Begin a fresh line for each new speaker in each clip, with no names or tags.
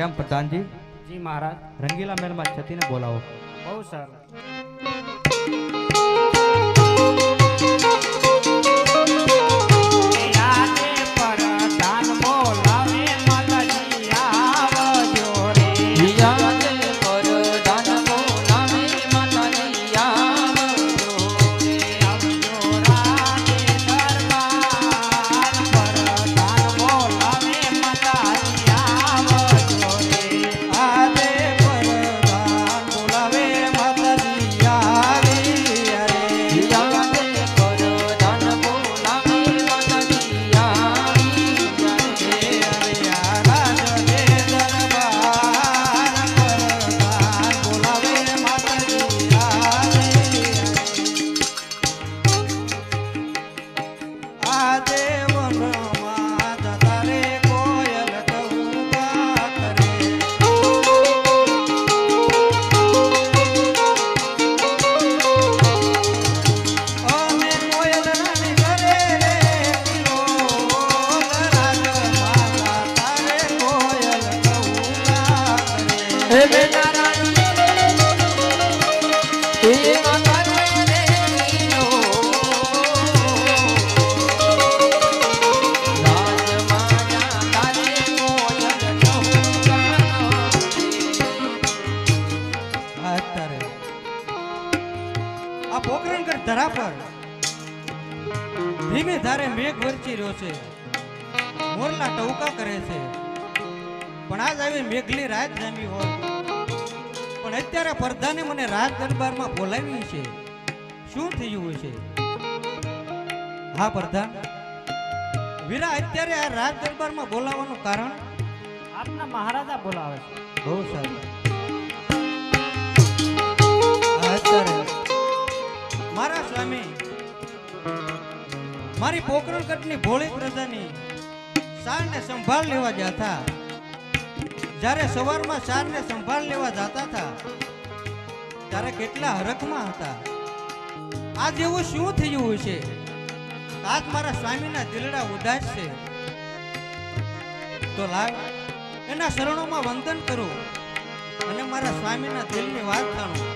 કેમ પ્રધાનજી?
જી મહારાજ.
રંગીલા મહેલમાં છતીને બોલાવો.
બહુ સારું.
આવી મેઘલી રાત જામી હોય. પણ અત્યારે પરધાને મને રાજ દરબારમાં બોલાવી છે. શું થયું છે હા પ્રધાન. વીરા અત્યારે આ રાજ દરબારમાં બોલાવવાનું કારણ?
આપના મહારાજા બોલાવે છે.
બહુ સારું. મારા સ્વામી મારી પોકરણગઢની ભોળી પ્રજાની સારને સંભાળ લેવા ગયા હતા. જ્યારે સવારમાં સારને સંભાળ લેવા જતા હતા, ત્યારે કેટલા હરખમાં હતા. આજ એવું શું થયું છે આજ મારા સ્વામીના દિલડા ઉદાસ છે તો લાવ, એના શરણોમાં વંદન કરું અને મારા સ્વામીના દિલની વાત જાણું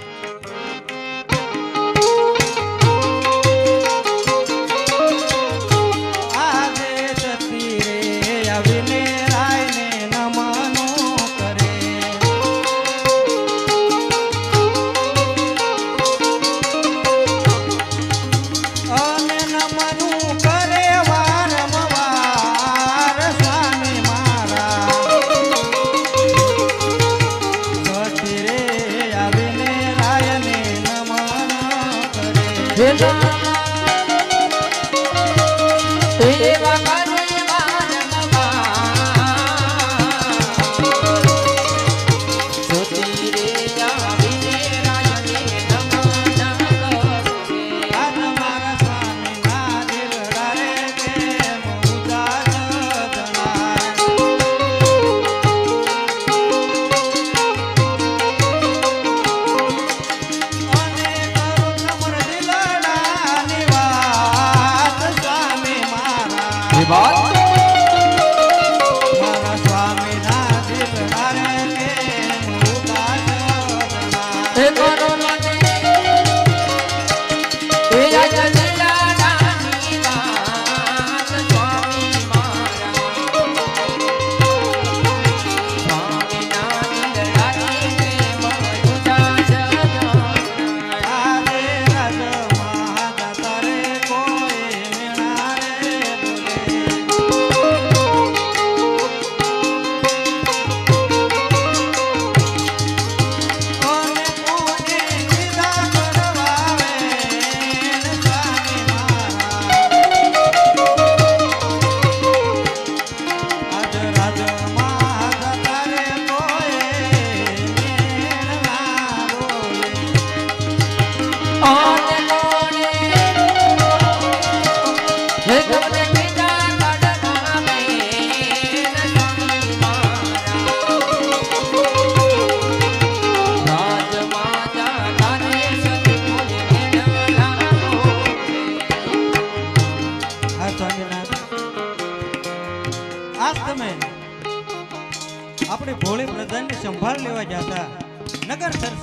કરે
એવા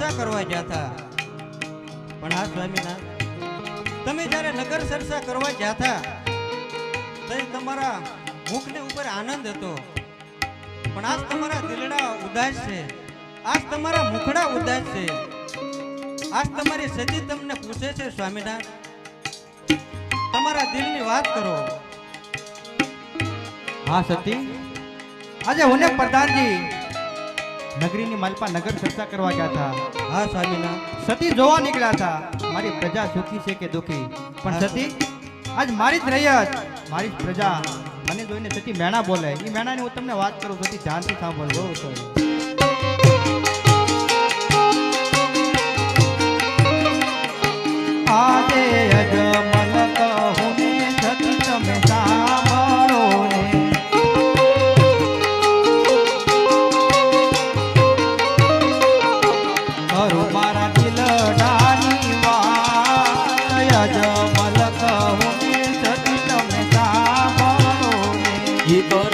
ચર્ચા કરવા જતા પણ આ સ્વામીનાથ તમે જ્યારે નગર ચર્ચા કરવા જતા ત્યારે તમારા મુખને ઉપર આનંદ હતો. પણ આજ તમારા દિલડા ઉદાસ છે. આજ તમારા મુખડા ઉદાસ છે. આજ તમારી સતી તમને પૂછે છે સ્વામીનાથ તમારા દિલની વાત કરો.
હા સતી. આજે હું પ્રધાનજી નગરીની માલપા નગર ચર્ચા કરવા ગયા હતા.
હા સ્વામીના.
સતી જોવા નીકળ્યા હતા. મારી પ્રજા સુખી છે કે દુખી? પણ સતી આજ મારી જ રૈયત મારી જ પ્રજા. મને જોઈને સતી મેણા બોલે. એ મેણાની હું તમને વાત કરું સતી ધ્યાનથી સાંભળજો. આજે અજમલ ને
ઈ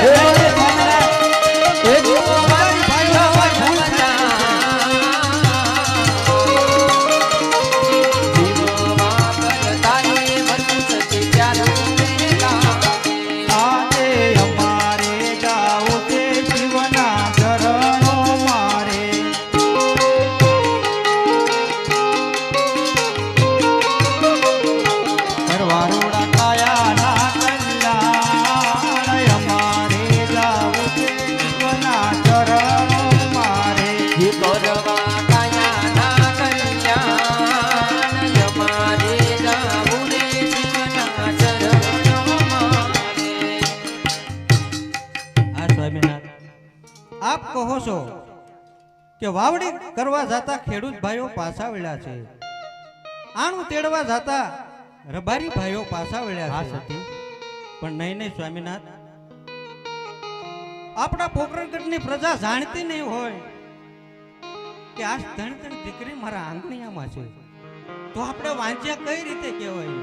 હે
કે વાવડી કરવા જતા ખેડૂત ભાઈઓ પાછા વળ્યા છે. આણું તેડવા જતા રબારી ભાઈઓ પાછા વળ્યા છે. પણ નહીં નહીં સ્વામીનાથ. આપણા પોકરણગઢની પ્રજા જાણતી નહીં હોય કે આ ત્રણ ત્રણ દીકરી મારા આંગણિયામાં છે. તો આપણે વાંચ્યા કઈ રીતે કહેવાય?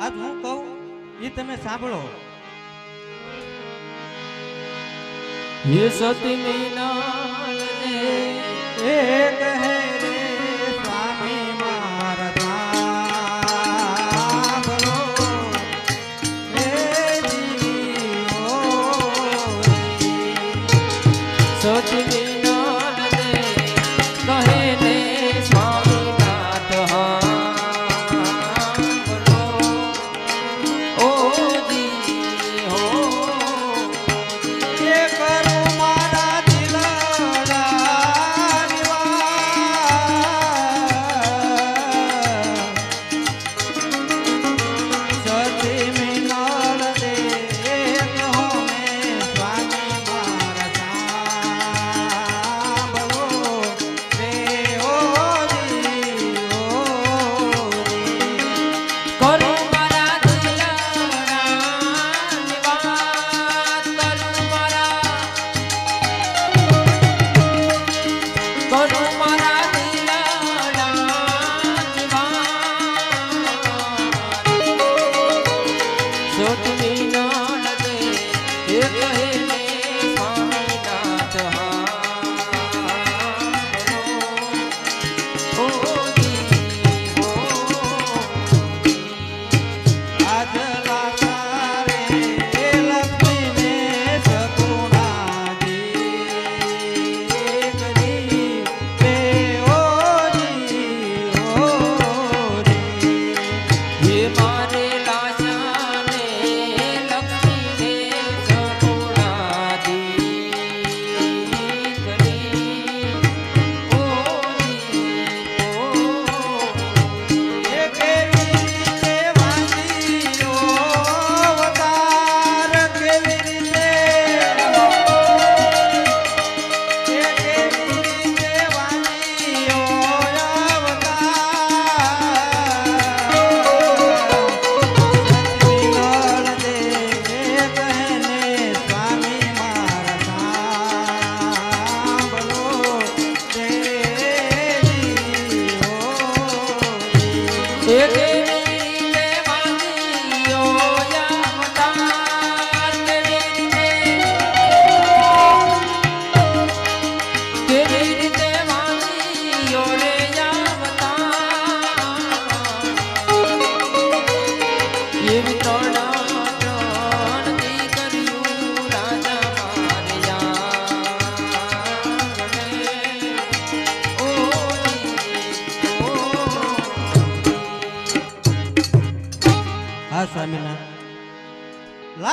આજ હું કહું એ તમે સાંભળો. હે સતી મહિના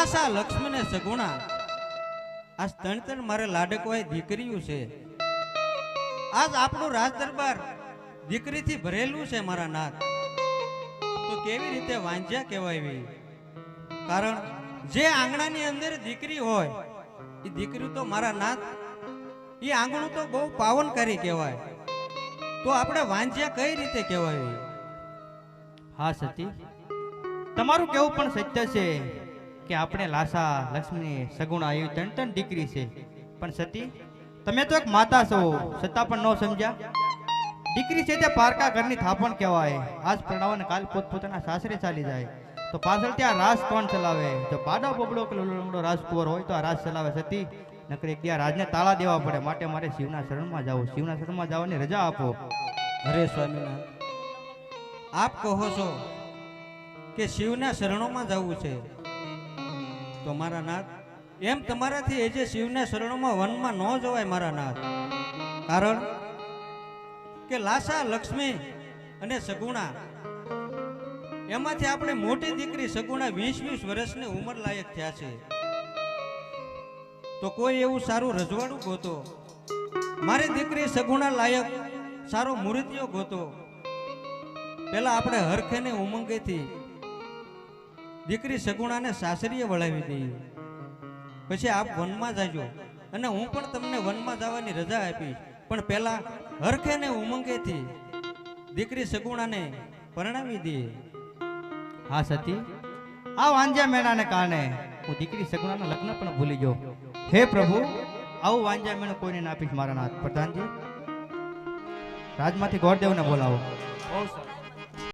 લાસા લક્ષ્મી ને સગુણા. આ તણ મારે લાડકવાય દીકરીઓ છે. આજ આપણું રાજ દરબાર દીકરીથી ભરેલું છે મારા નાથ. તો કેવી રીતે વાંજ્યા કહેવાય? કારણ જે આંગણાની અંદર દીકરી હોય, એ દીકરી તો મારા નાથ, એ આંગણું તો બહુ પાવનકારી કહેવાય. તો આપણે વાંજ્યા કઈ રીતે કહેવાય?
હા, સતી. તમારું કેવું પણ સત્ય છે. કે આપણે લાસા લક્ષ્મી સગુણ આવી ત્રણ ત્રણ દીકરી છે. પણ સતી, તમે તો એક માતા છો છતાં પણ ન સમજ્યા. દીકરી છે તે પારકા ઘરની થાપણ કહેવાય. આજ પ્રણાવન કાલ પોતપોતાના સાસરે ચાલી જાય. તો પાછળ ત્યાં રાસ કોણ ચલાવે. જો પાડો બબડો કે રાસ રાજકુંવર હોય તો આ રાસ ચલાવે સતી. નકરી ત્યાં રાજને તાળા દેવા પડે. માટે મારે શિવના શરણમાં જાવ શિવના શરણમાં જવાની રજા આપો.
હરે સ્વામિનાથ આપ કહો છો કે શિવના શરણોમાં જવું છે. તો મારા નાથ, એમ તમારાથી એ જે શિવના શરણોમાં વનમાં ન જવાય મારા નાથ. કારણ કે લાસા લક્ષ્મી અને સગુણા, એમાંથી આપણે મોટી દીકરી સગુણા વીસ વીસ વર્ષની ઉંમર લાયક થયા છે. તો કોઈ એવું સારું રજવાડું ગોતો. મારી દીકરી સગુણા લાયક સારો મૂર્તિઓ ગોતો. પેલા આપણે હરખેને ઉમંગેથી દીકરી સગુણાને સાસરીએ વળાવી દઈએ પછી આપ વનમાં જાજો. અને હું પણ તમને વનમાં જવાની રજા આપીશ. પણ પેલા હરખેને ઉમંગેથી દીકરી સગુણાને પરણાવી દે.
હા સતી. આ વાંજ્યા મેળાને કારણે હું દીકરી સગુણાના લગ્ન પણ ભૂલી ગયો. હે પ્રભુ આવું વાંજ્યા મેળો કોઈને ના આપીશ મારા નાથ. પ્રધાનજી રાજમાંથી ગોરદેવને બોલાવો.
ઓ સરસ.